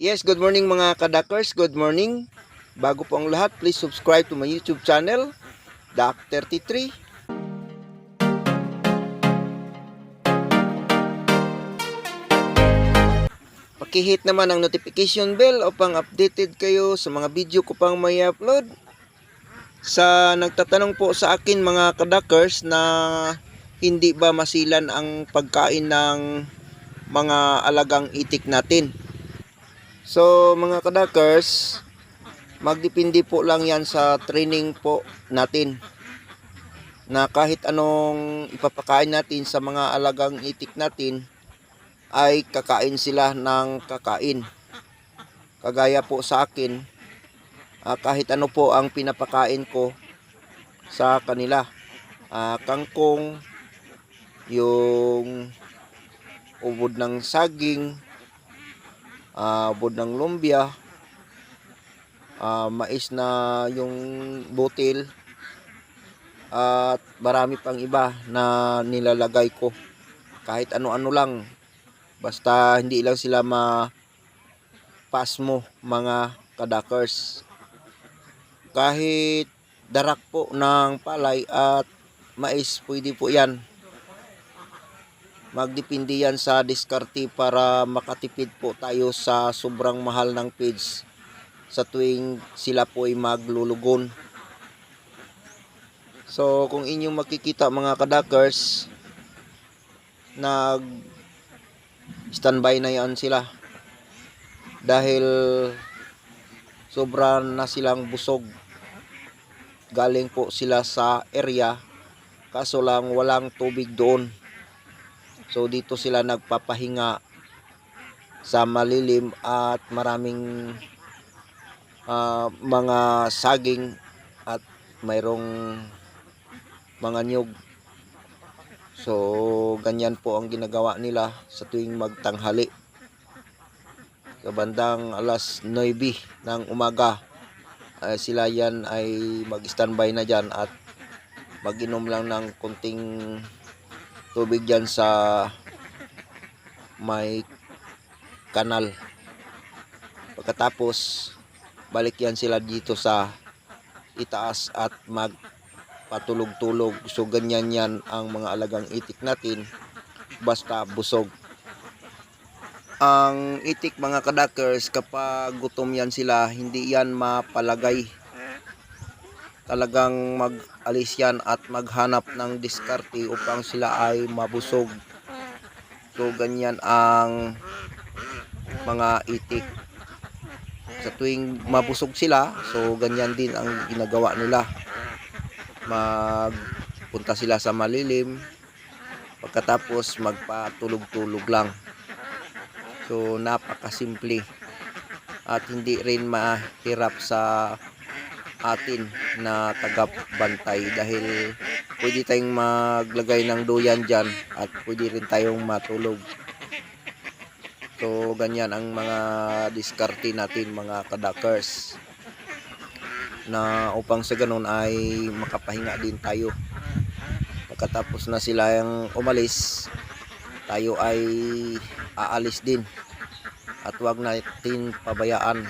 Yes, good morning mga kadakers. Good morning. Bago po ang lahat, please subscribe to my YouTube channel, Dak33. Pakihit naman ang notification bell upang updated kayo sa mga video ko pang may upload. Sa nagtatanong po sa akin mga kadakers na hindi ba masilan ang pagkain ng mga alagang itik natin. So mga kadakers, magdepende po lang yan sa training po natin. Na kahit anong ipapakain natin sa mga alagang itik natin, ay kakain sila ng kakain. Kagaya po sa akin, ah, kahit ano po ang pinapakain ko sa kanila. Ah, kangkong, yung ubod ng saging, ah, ubod ng lumbia, ah, mais na yung butil, at marami pang iba na nilalagay ko. Kahit ano-ano lang, basta hindi lang sila ma pasmo mga kadakers. Kahit darak po ng palay at mais, pwede po yan. Magdepende yan sa diskarte para makatipid po tayo sa sobrang mahal ng feeds sa tuwing sila po ay maglulugon. So kung inyong makikita mga kadakers, nag standby na yan sila. Dahil sobra na silang busog. Galing po sila sa area kaso lang walang tubig doon. So dito sila nagpapahinga sa malilim at maraming ah, mga saging at mayroong mga niyog. So ganyan po ang ginagawa nila sa tuwing magtanghali. Sa bandang alas 9 ng umaga ay sila yan ay mag-standby na dyan at mag-inom lang ng kunting tubig dyan sa may kanal. Pagkatapos, balik yan sila dito sa itaas at magpatulog-tulog. So, ganyan yan ang mga alagang itik natin basta busog. Ang itik mga kadakers, kapag gutom yan sila, hindi yan mapalagay. Talagang mag-alis yan at maghanap ng diskarte upang sila ay mabusog. So ganyan ang mga itik. Sa tuwing mabusog sila, so ganyan din ang ginagawa nila. Magpunta sila sa malilim, pagkatapos magpatulog-tulog lang. So napakasimple at hindi rin mahirap sa atin na tagabantay dahil pwede tayong maglagay ng duyan dyan at pwede rin tayong matulog. So ganyan ang mga diskarte natin mga kadakers na upang sa ganun ay makapahinga din tayo. Pagkatapos na sila yung umalis, tayo ay aalis din at wag natin pabayaan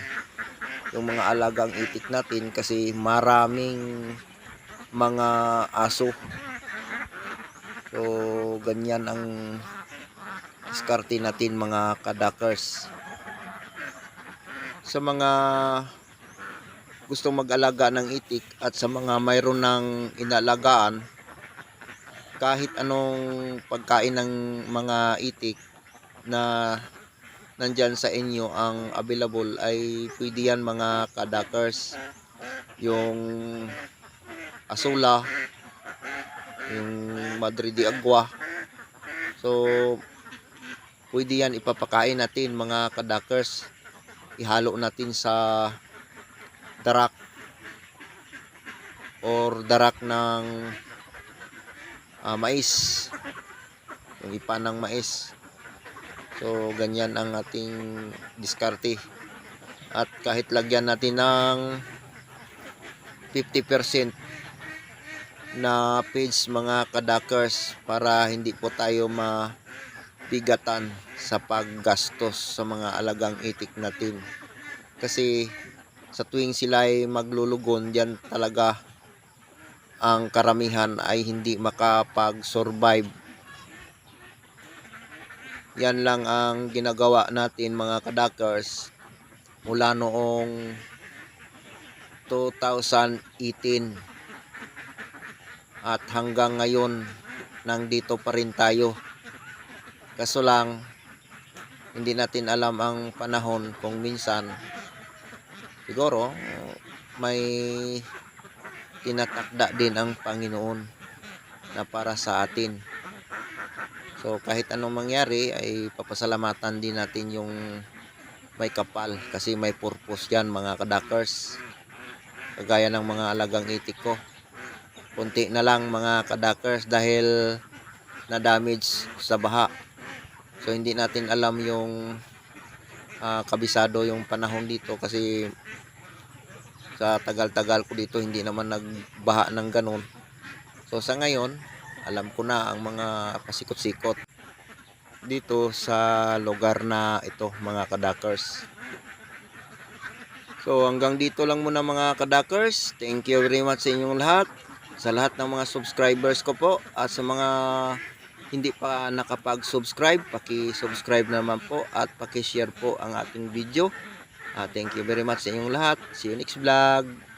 yung mga alagang itik natin kasi maraming mga aso. So ganyan ang diskarte natin mga kadakers. Sa mga gustong mag-alaga ng itik at sa mga mayroon ng inalagaan kahit anong pagkain ng mga itik na nandyan sa inyo ang available ay pwede yan mga kadakers. Yung asula yung madre de agua. So pwede yan ipapakain natin mga kadakers. Ihalo natin sa darak or darak ng ah, mais. Yung ipa ng mais So, ganyan ang ating diskarte. At kahit lagyan natin ng 50% na page mga kadakers para hindi po tayo ma bigatan sa paggastos sa mga alagang itik natin. Kasi sa tuwing sila ay maglulugon, diyan talaga ang karamihan ay hindi makapag-survive. Yan lang ang ginagawa natin mga kadakers mula noong 2018 at hanggang ngayon nandito pa rin tayo. Kaso lang hindi natin alam ang panahon kung minsan siguro may tinatakda din ang Panginoon na para sa atin. So kahit anong mangyari ay papasalamatan din natin yung may kapal kasi may purpose yan mga kadakers. Kagaya ng mga alagang itik ko. Kunti na lang mga kadakers dahil na damage sa baha. So hindi natin alam yung ah, kabisado yung panahon dito kasi sa tagal-tagal ko dito hindi naman nagbaha ng ganun. So sa ngayon, alam ko na ang mga pasikot-sikot dito sa lugar na ito mga kadakers. So hanggang dito lang muna mga kadakers. Thank you very much sa inyong lahat. Sa lahat ng mga subscribers ko po at sa mga hindi pa nakapag-subscribe, paki-subscribe naman po at paki-share po ang ating video. Ah, thank you very much sa inyong lahat. See you next vlog.